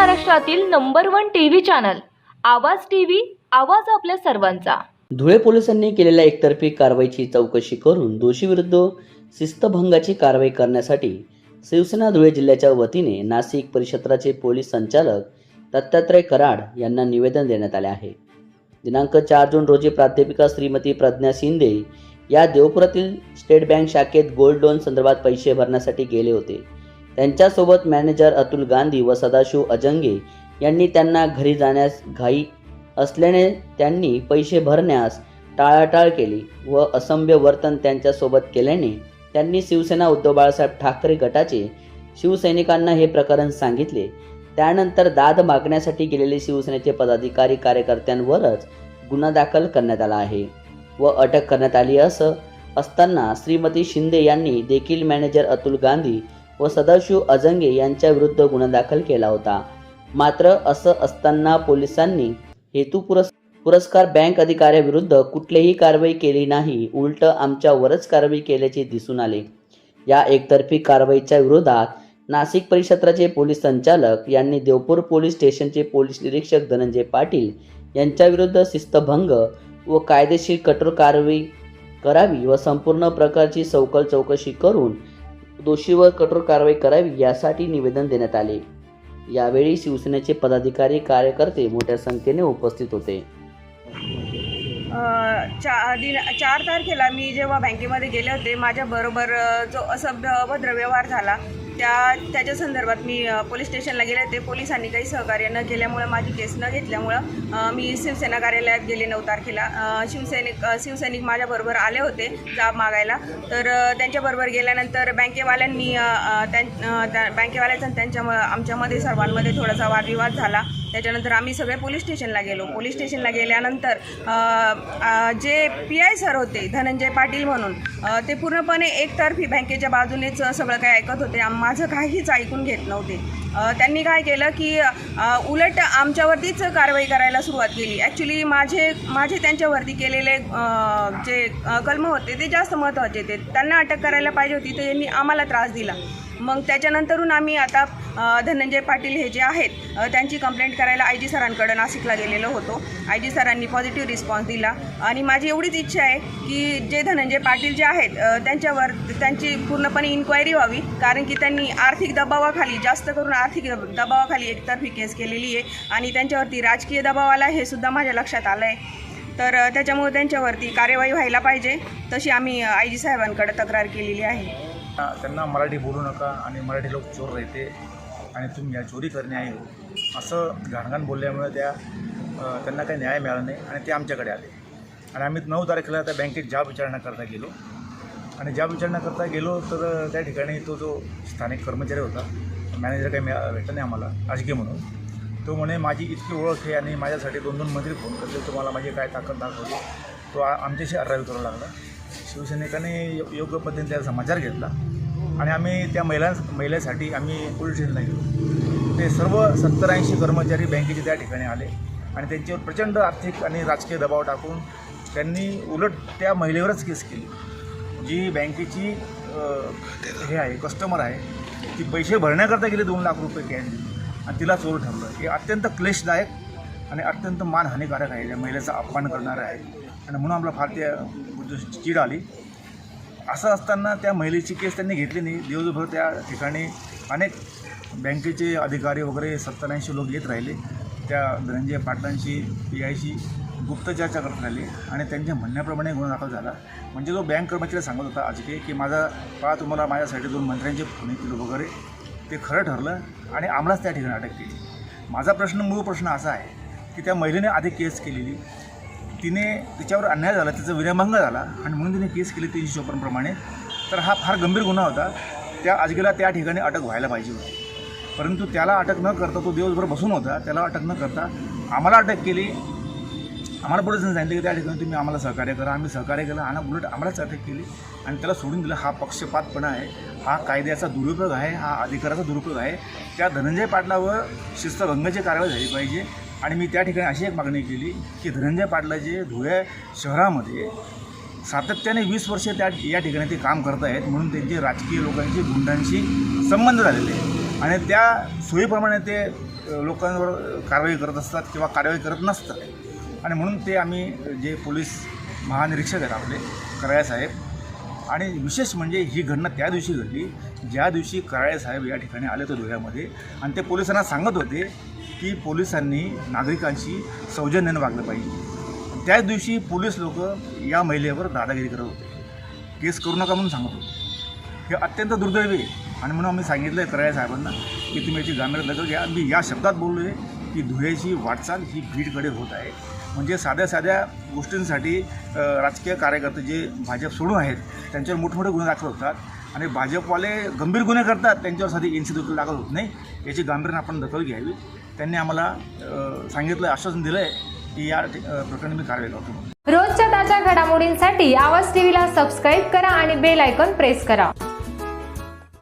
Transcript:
महाराष्ट्रातील number one TV channel Awaaz TV Awaaz आपल्या सर्वांचा. धुळे पोलिसांनी केलेल्या एकतर्फी कारवाईची चौकशी करून दोषीविरुद्ध शिस्तभंगाची कारवाई करण्यासाठी शिवसेना धुळे जिल्ह्याच्या वतीने नाशिक परिक्षेत्राचे पोलीस संचालक दत्तात्रय कराड यांना निवेदन देण्यात आले आहे. दिनांक चार जून रोजी प्राध्यापिका श्रीमती प्रज्ञा शिंदे या देवपुरातील स्टेट बँक शाखेत गोल्ड लोन संदर्भात पैसे भरण्यासाठी गेले होते. त्यांच्यासोबत मॅनेजर अतुल गांधी व सदाशिव अजंगे यांनी त्यांना घरी जाण्यास घाई असल्याने त्यांनी पैसे भरण्यास टाळाटाळ केली व असंभ्य वर्तन त्यांच्यासोबत केल्याने त्यांनी शिवसेना उद्धव बाळासाहेब ठाकरे गटाचे शिवसैनिकांना हे प्रकरण सांगितले. त्यानंतर दाद मागण्यासाठी गेलेले शिवसेनेचे पदाधिकारी कार्यकर्त्यांवरच गुन्हा दाखल करण्यात आला आहे व अटक करण्यात आली असं असताना श्रीमती शिंदे यांनी देखील मॅनेजर अतुल गांधी व सदाशिव अजंगे यांच्या विरुद्ध गुन्हा दाखल केला होता. मात्र असं असताना पोलिसांनी हेतू पुरस् पुरस्कार बँक अधिकाऱ्याविरुद्ध कुठलीही कारवाई केली नाही उलट आमच्यावरच कारवाई केल्याचे दिसून आले. या एकतर्फी कारवाईच्या विरोधात नाशिक परिक्षेत्राचे पोलीस संचालक यांनी देवपूर पोलीस स्टेशनचे पोलीस निरीक्षक धनंजय पाटील यांच्याविरुद्ध शिस्तभंग व कायदेशीर कठोर कारवाई करावी व संपूर्ण प्रकारची सवकल चौकशी करून दोषीवर कठोर कारवाई करावी यासाठी निवेदन देण्यात आले. यावेळी शिवसेनेचे पदाधिकारी कार्यकर्ते मोठ्या संख्येने उपस्थित होते. चार चा दिन चार तारखेला मी जेव्हा बँकेमध्ये गेले होते माझ्याबरोबर अ, जो असभ्य अभद्र व्यवहार झाला त्या त्याच्या संदर्भात मी पोलीस स्टेशनला गेले. होते पोलिसांनी काही सहकार्य न केल्यामुळं माझी केस न घेतल्यामुळं मी शिवसेना कार्यालयात गेले नऊ तारखेला. शिवसैनिक शिवसैनिक माझ्याबरोबर आले होते जाब मागायला. तर त्यांच्याबरोबर गेल्यानंतर बँकेवाल्यांनी त्यां त्या बँकेवाल्याचा त्यांच्या आमच्यामध्ये सर्वांमध्ये थोडासा वादविवाद झाला. त्याच्यानंतर आम्ही सगळे पोलीस स्टेशनला गेलो. पोलीस स्टेशनला गेल्यानंतर जे पी आय सर होते धनंजय पाटील म्हणून ते पूर्णपणे एकतर्फी बँकेच्या बाजूनेच सगळं काही ऐकत होते. माझं काहीच ऐकून घेत नव्हते. त्यांनी काय केलं की उलट आमच्यावरतीच कारवाई करायला सुरुवात केली. ॲक्च्युली माझे माझे त्यांच्यावरती केलेले जे कलम होते ते जास्त महत्त्वाचे ते त्यांना अटक करायला पाहिजे होती तर यांनी आम्हाला त्रास दिला. मग त्याच्यानंतरून आम्ही आता धनंजय पाटील हे जे आहेत त्यांची कंप्लेंट करायला आय जी सरांकडं नाशिकला गेलेलो होतो. आय जी सरांनी पॉझिटिव्ह रिस्पॉन्स दिला. आणि माझी एवढीच इच्छा आहे की जे धनंजय पाटील जे आहेत त्यांच्यावर त्यांची पूर्णपणे इन्क्वायरी व्हावी. कारण की त्यांनी आर्थिक दबावाखाली जास्त करून आर्थिक दबावाखाली एकतर्फी केस केलेली आहे. आणि त्यांच्यावरती राजकीय दबाव आला हे सुद्धा माझ्या लक्षात आलं आहे तर त्याच्यामुळे त्यांच्यावरती कार्यवाही व्हायला पाहिजे. तशी आम्ही आय जी साहेबांकडे तक्रार केलेली आहे. त्यांना मराठी बोलू नका आणि मराठी लोक चोर राहते आणि तुम्ही या चोरी करणे आहे. असं घाणघाण बोलल्यामुळे त्या त्यांना काही न्याय मिळाला नाही आणि ते आमच्याकडे आले. आणि आम्ही नऊ तारखेला त्या बँकेत जाब विचारणा करता गेलो. आणि जाब विचारणा करता गेलो तर त्या ठिकाणी तो जो स्थानिक कर्मचारी होता मॅनेजर काही मिळा भेटला नाही आम्हाला राजकीय म्हणून. तो म्हणे माझी इतकी ओळख आहे आणि माझ्यासाठी दोन दोन मंत्री फोन करते तुम्हाला माझी काय ताकद दाखवली? तो आमच्याशी अरावी करू लागला. शिवसैनिकाने यो- योग्य पद्धतीने त्याचा समाचार घेतला. आणि आम्ही त्या महिलां महिलेसाठी आम्ही पोलीस स्टेशनला गेलो. ते सर्व सत्तर ऐंशी कर्मचारी बँकेचे त्या ठिकाणी आले. आणि त्यांच्यावर प्रचंड आर्थिक आणि राजकीय दबाव टाकून त्यांनी उलट त्या महिलेवरच केस केली. जी बँकेची हे आहे कस्टमर आहे ती पैसे भरण्याकरता गेले दोन लाख रुपये कॅश आणि तिला चोर ठरलं. हे अत्यंत क्लेशदायक आणि अत्यंत मानहानिकारक आहे. त्या महिलेचा अपमान करणारं आहे. आणि म्हणून आपला फार त्या चीड आली असं असताना त्या महिलेची केस त्यांनी घेतली नाही. दिवसभर त्या ठिकाणी अनेक बँकेचे अधिकारी वगैरे सत्तर ऐंशी लोक येत राहिले. त्या धनंजय पाटलांशी पी आयशी गुप्त चर्चा करत राहिली आणि त्यांच्या म्हणण्याप्रमाणे गुन्हा दाखल झाला. म्हणजे जो बँक कर्मचारी सांगत होता अजके की माझा पहा तुम्हाला माझ्यासाठी दोन मंत्र्यांचे फोन येतील वगैरे ते खरं ठरलं आणि आम्हालाच त्या ठिकाणी अटक केली. माझा प्रश्न मूळ प्रश्न असा आहे की त्या महिलेने आधी केस केलेली तिने तिच्यावर अन्याय झाला तिचा विनयभंग झाला आणि म्हणून तिने केस केली तीनशे चोपन्नप्रमाणे तर हा फार गंभीर गुन्हा होता. त्या आजगेला त्या ठिकाणी अटक व्हायला पाहिजे होती. परंतु त्याला अटक न करता तो दिवसभर बसून होता. त्याला अटक न करता आम्हाला अटक केली. आम्हाला पोलिसांनी सांगितलं की त्या ठिकाणी तुम्ही आम्हाला सहकार्य करा. आम्ही सहकार्य केलं आणि उलट आम्हालाच अटक केली आणि त्याला सोडून दिलं. हा पक्षपातपणा आहे. हा कायद्याचा दुरुपयोग आहे. हा अधिकाराचा दुरुपयोग आहे. त्या धनंजय पाटलावर शिस्तभंगाची कारवाई झाली पाहिजे. आणि मी त्या ठिकाणी अशी एक मागणी केली की धनंजय पाटलाचे धुळे शहरामध्ये सातत्याने वीस वर्ष त्या या ठिकाणी ते काम करत आहेत म्हणून त्यांचे राजकीय लोकांशी गुंडांशी संबंध झालेले आहेत. आणि त्या सोयीप्रमाणे ते लोकांवर कारवाई करत असतात किंवा कारवाई करत नसतात. आणि म्हणून ते आम्ही जे पोलीस महानिरीक्षक आहेत आपले कराळे साहेब आणि विशेष म्हणजे ही घटना त्या दिवशी घडली. ज्या दिवशी कराळे साहेब या ठिकाणी आले होते धुळ्यामध्ये आणि ते पोलिसांना सांगत होते की पोलिसांनी नागरिकांशी सौजन्यानं वागलं पाहिजे. त्याच दिवशी पोलीस लोक या महिलेवर दादागिरी करत होते. केस करू नका म्हणून सांगत होते. हे अत्यंत दुर्दैवी आहे. आणि म्हणून आम्ही सांगितलं आहे कराळे साहेबांना की तुम्ही याची गांभीर्य दखल घ्या. मी या शब्दात बोललो आहे की धुळ्याची वाटचाल ही भीडकडे होत आहे. म्हणजे साध्या साध्या गोष्टींसाठी राजकीय कार्यकर्ते जे भाजप सोडून आहेत त्यांच्यावर मोठमोठे गुन्हे दाखल होतात. आणि भाजपवाले गंभीर गुन्हे करतात त्यांच्यावर साधी एन सी दखल दाखल होत नाही. याची गांभीर्यानं आपण दखल घ्यावी. त्यांनी आम्हाला सांगितलं आश्वासन दिलं आहे की या प्रकरणी मी कारवाई करतो रोजच्या ताज्या घडामोडींसाठी आवाज टीव्हीला सबस्क्राईब करा आणि बेल आयकॉन प्रेस करा.